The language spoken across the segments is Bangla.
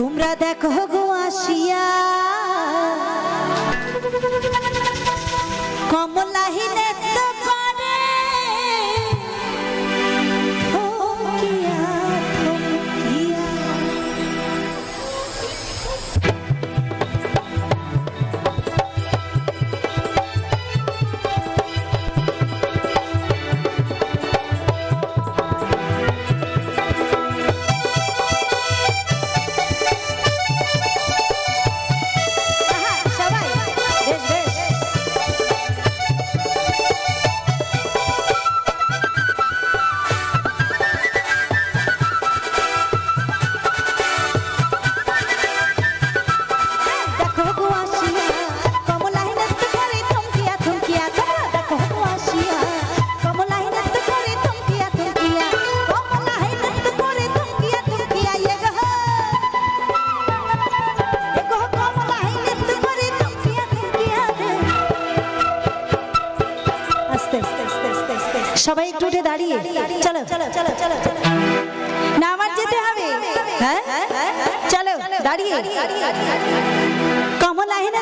তোমরা দেখো গো আসিয়া। কমলাহীন সবাই একটু উঠে দাঁড়িয়ে। চলো। না আমার যেতে হবে। হ্যাঁ? চলো দাঁড়িয়ে। কমলা হেনা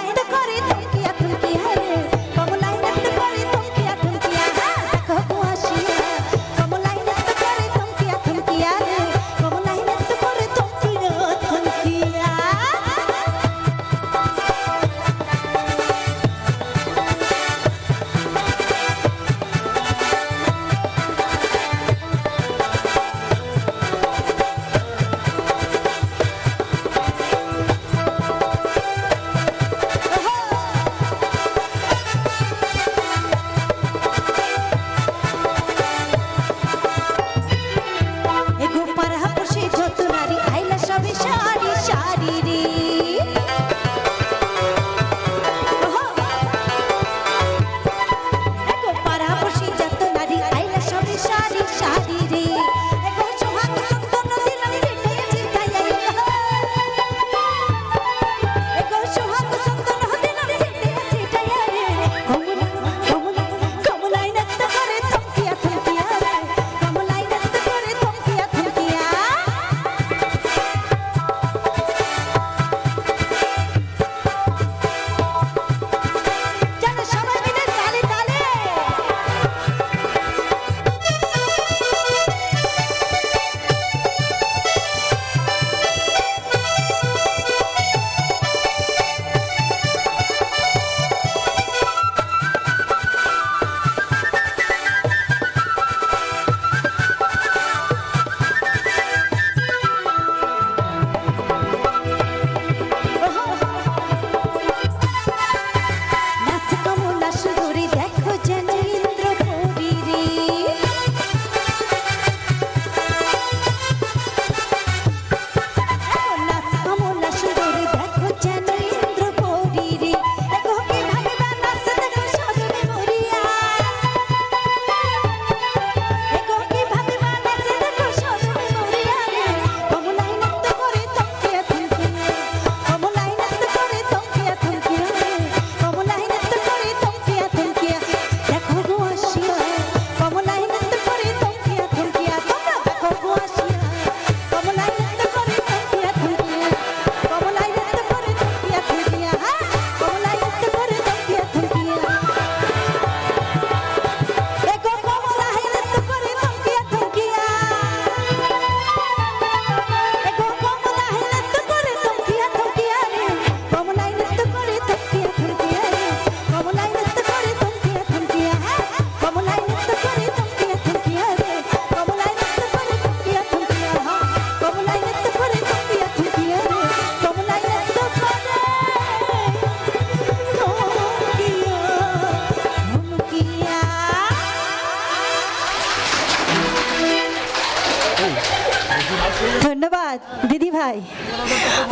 ধন্যবাদ, দিদি ভাই।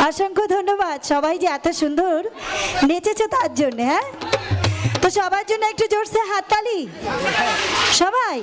অসংখ্য ধন্যবাদ। সবাই যে এত সুন্দর নেচেছে তার জন্য হ্যাঁ? তো সবার জন্য একটু জোরসে হাততালি। সবাই।